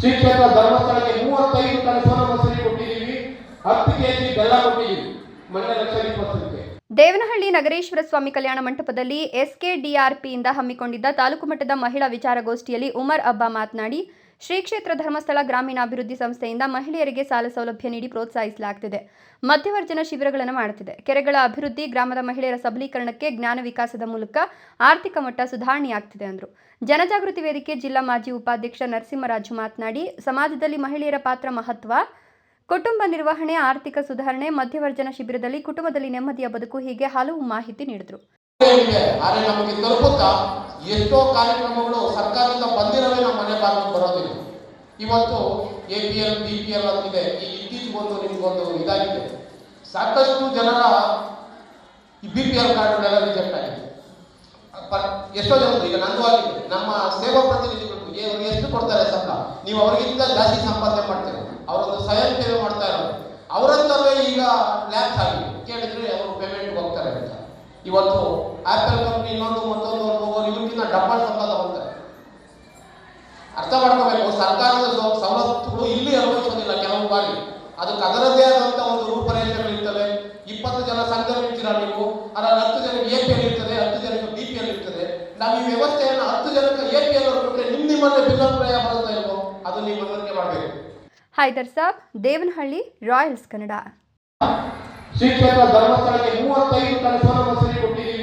ಶ್ರೀ ಕ್ಷೇತ್ರ ಧರ್ಮಸ್ಥಳಕ್ಕೆ ಮೂವತ್ತೈದು ಟನ್ ಸೋನ ಮಸೂರಿ ಕೊಟ್ಟಿದ್ದೀವಿ. ಹತ್ತು ಕೆಜಿ ಬೆಲ್ಲ ಕೊಟ್ಟಿದ್ದೀವಿ. ಮೊನ್ನೆ ಲಕ್ಷ ಇಪ್ಪತ್ತಕ್ಕೆ ದೇವನಹಳ್ಳಿ ನಗರೇಶ್ವರ ಸ್ವಾಮಿ ಕಲ್ಯಾಣ ಮಂಟಪದಲ್ಲಿ ಎಸ್ಕೆಡಿಆರ್ಪಿಯಿಂದ ಹಮ್ಮಿಕೊಂಡಿದ್ದ ತಾಲೂಕು ಮಟ್ಟದ ಮಹಿಳಾ ವಿಚಾರಗೋಷ್ಠಿಯಲ್ಲಿ ಉಮರ್ ಅಬ್ಬಾ ಮಾತನಾಡಿ ಶ್ರೀ ಕ್ಷೇತ್ರ ಧರ್ಮಸ್ಥಳ ಗ್ರಾಮೀಣಾಭಿವೃದ್ಧಿ ಸಂಸ್ಥೆಯಿಂದ ಮಹಿಳೆಯರಿಗೆ ಸಾಲ ಸೌಲಭ್ಯ ನೀಡಿ ಪ್ರೋತ್ಸಾಹಿಸಲಾಗುತ್ತಿದೆ ಮಧ್ಯವರ್ಜನ ಶಿಬಿರಗಳನ್ನು ಮಾಡುತ್ತಿದೆ. ಕೆರೆಗಳ ಅಭಿವೃದ್ಧಿ, ಗ್ರಾಮದ ಮಹಿಳೆಯರ ಸಬಲೀಕರಣಕ್ಕೆ ಜ್ಞಾನ ವಿಕಾಸದ ಮೂಲಕ ಆರ್ಥಿಕ ಮಟ್ಟ ಸುಧಾರಣೆಯಾಗ್ತಿದೆ ಅಂದರು. ಜನಜಾಗೃತಿ ವೇದಿಕೆ ಜಿಲ್ಲಾ ಮಾಜಿ ಉಪಾಧ್ಯಕ್ಷ ನರಸಿಂಹರಾಜು ಮಾತನಾಡಿ, ಸಮಾಜದಲ್ಲಿ ಮಹಿಳೆಯರ ಪಾತ್ರ ಮಹತ್ವ. ಕುಟುಂಬ ನಿರ್ವಹಣೆ, ಆರ್ಥಿಕ ಸುಧಾರಣೆ ಮಧ್ಯವರ್ಜನ ಶಿಬಿರದಲ್ಲಿ ಕುಟುಂಬದಲ್ಲಿ ನೆಮ್ಮದಿಯ ಬದುಕು ಹೀಗೆ ಹಲವು ಮಾಹಿತಿ ನೀಡಿದರು. ಎಷ್ಟೋ ಕಾರ್ಯಕ್ರಮಗಳು ಸರ್ಕಾರದಿಂದ ಇವತ್ತು A P L B P L ಅಂತಿದೆ ಈ ಇತ್ತೀಚೆಗೊಂದು ನಿಮ್ಗೊಂದು ಇದಾಗಿದೆ. ಸಾಕಷ್ಟು ಜನರ ಈ ಬಿ ಪಿ ಎಲ್ ಕಾರ್ಡ್ಗಳೆಲ್ಲ ರಿಜೆಕ್ಟ್ ಆಗಿದೆ. ಎಷ್ಟೋ ಜನರು ಈಗ ನಂದು ಆಗಿದೆ. ನಮ್ಮ ಸೇವಾ ಪ್ರತಿನಿಧಿಗಳು ಎಷ್ಟು ಕೊಡ್ತಾರೆ ಸಂಬಳ? ನೀವು ಅವರಿಗಿಂತ ಜಾಸ್ತಿ ಸಂಪಾದನೆ ಮಾಡ್ತೀರಿ. ಅವರೊಂದು ಸ್ವಯಂ ಸೇವೆ ಮಾಡ್ತಾ ಇರೋದು ಅವರಂತವೇ ಈಗ ಲ್ಯಾಪ್ಸ್ ಆಗಿದೆ. ಕೇಳಿದ್ರೆ ಅವರು ಪೇಮೆಂಟ್ ಹೋಗ್ತಾರೆ ಅಂತ. ಇವತ್ತು ಆಪಲ್ ಕಂಪ್ನಿ ಇನ್ನೊಂದು ಮತ್ತೊಂದು ಹೋಗೋರು ಡಬ್ಬಲ್ ಸಂಬಳ ಅರ್ಥ ಮಾಡ್ಕೋಬೇಕು. ಸರ್ಕಾರದ ಸವಲತ್ತುಗಳು ಇಲ್ಲಿ ಅನುಭವಿಸೋದಿಲ್ಲ ಕೆಲವು ಬಾರಿ. ಅದಕ್ಕೆ ಅದರದ್ದೇ ಆದಂತ ಒಂದು ರೂಪರೇಖೆಗಳು ಇರ್ತವೆ. ಇಪ್ಪತ್ತು ಜನ ಸಂಘಟಿರ್ತೀರ ನೀವು ಅದರಲ್ಲಿ ಹತ್ತು ಜನ ಎ ಪಿ ಎಲ್ ಇರ್ತದೆ ಹತ್ತು ಜನಕ್ಕೆ ಬಿ ಪಿ ಎಲ್ ಇರ್ತದೆ. ನಾವು ಈ ವ್ಯವಸ್ಥೆಯನ್ನು ಹತ್ತು ಜನಕ್ಕೆ ಎ ಪಿ ಎಲ್ ಕೊಟ್ಟರೆ ನಿಮ್ಮ ನಿಮ್ಮಲ್ಲೇ ಭಿನ್ನಾಭಿಪ್ರಾಯ ಬರುತ್ತಾ ಇಲ್ವೋ? ಅದು ನೀವು ಮನವರಿಕೆ ಮಾಡಬೇಕು. ಹೈದರ್ ಸಾಬ್ ದೇವನಹಳ್ಳಿ ರಾಯಲ್ಸ್ ಕನ್ನಡ. ಶ್ರೀ ಕ್ಷೇತ್ರ ಧರ್ಮಸ್ಥಳಕ್ಕೆ ಮೂವತ್ತೈದು ಸೋನ ಮಸೂರಿ ಕೊಟ್ಟಿದ್ದೀವಿ.